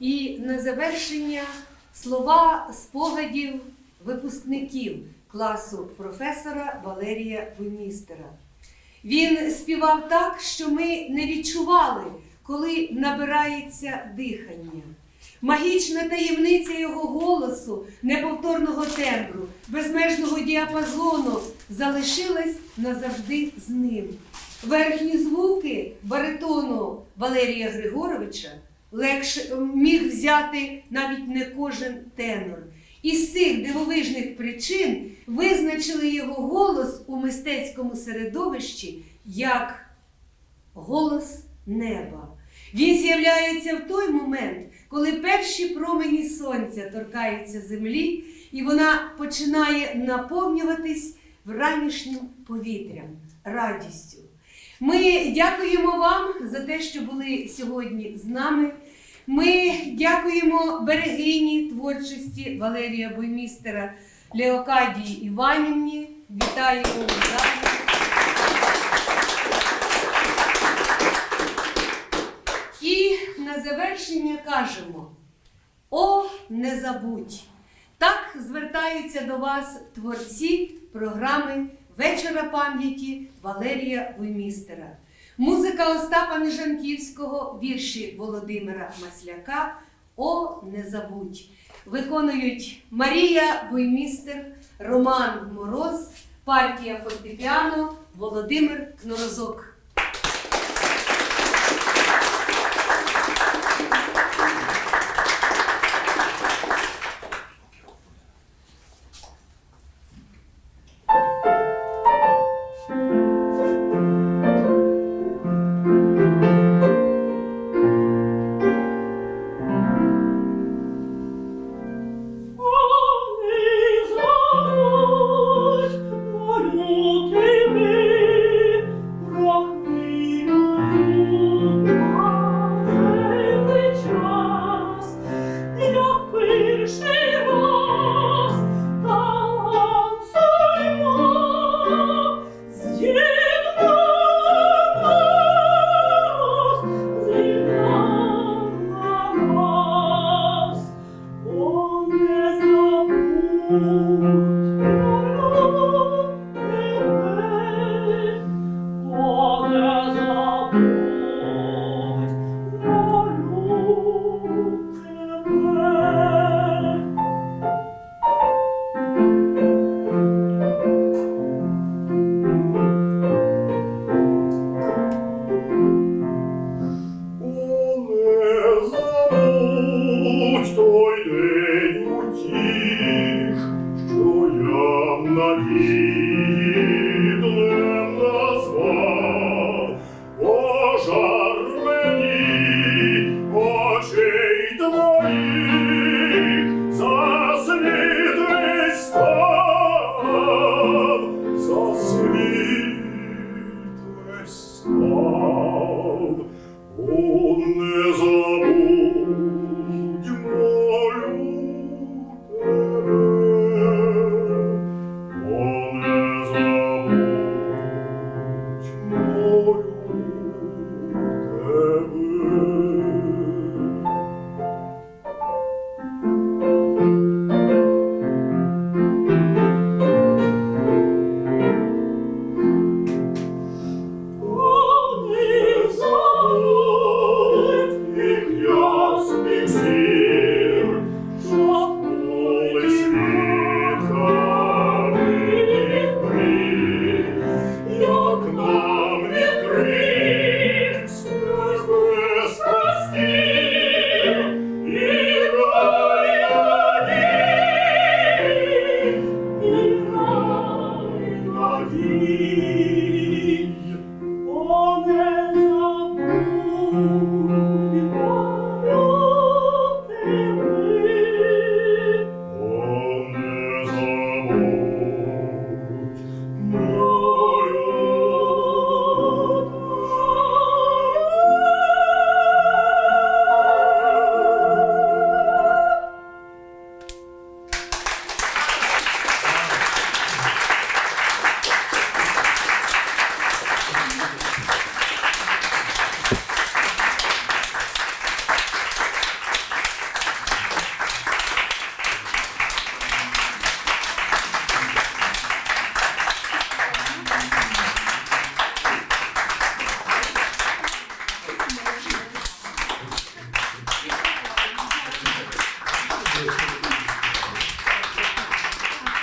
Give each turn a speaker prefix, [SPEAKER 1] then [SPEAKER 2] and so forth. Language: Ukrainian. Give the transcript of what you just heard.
[SPEAKER 1] І на завершення слова спогадів випускників класу професора Валерія Буймістера. Він співав так, що ми не відчували, коли набирається дихання. Магічна таємниця його голосу, неповторного тембру, безмежного діапазону залишилась назавжди з ним. Верхні звуки баритону Валерія Григоровича легше міг взяти навіть не кожен тенор. Із цих дивовижних причин визначили його голос у мистецькому середовищі як голос неба. Він з'являється в той момент, коли перші промені сонця торкаються землі, і вона починає наповнюватись вранішнім повітрям, радістю. Ми дякуємо вам за те, що були сьогодні з нами. Ми дякуємо берегині творчості Валерія Буймістера Леокадії Іванівні. У залі. І на завершення кажемо: О, не забудь! Так звертаються до вас творці програми Вечора пам'яті Валерія Буймістера. Музика Остапа Нежанківського, вірші Володимира Масляка О, не забудь. Виконують Марія Буймістер, Роман Мороз, партія фортепіано Володимир Кнорозок.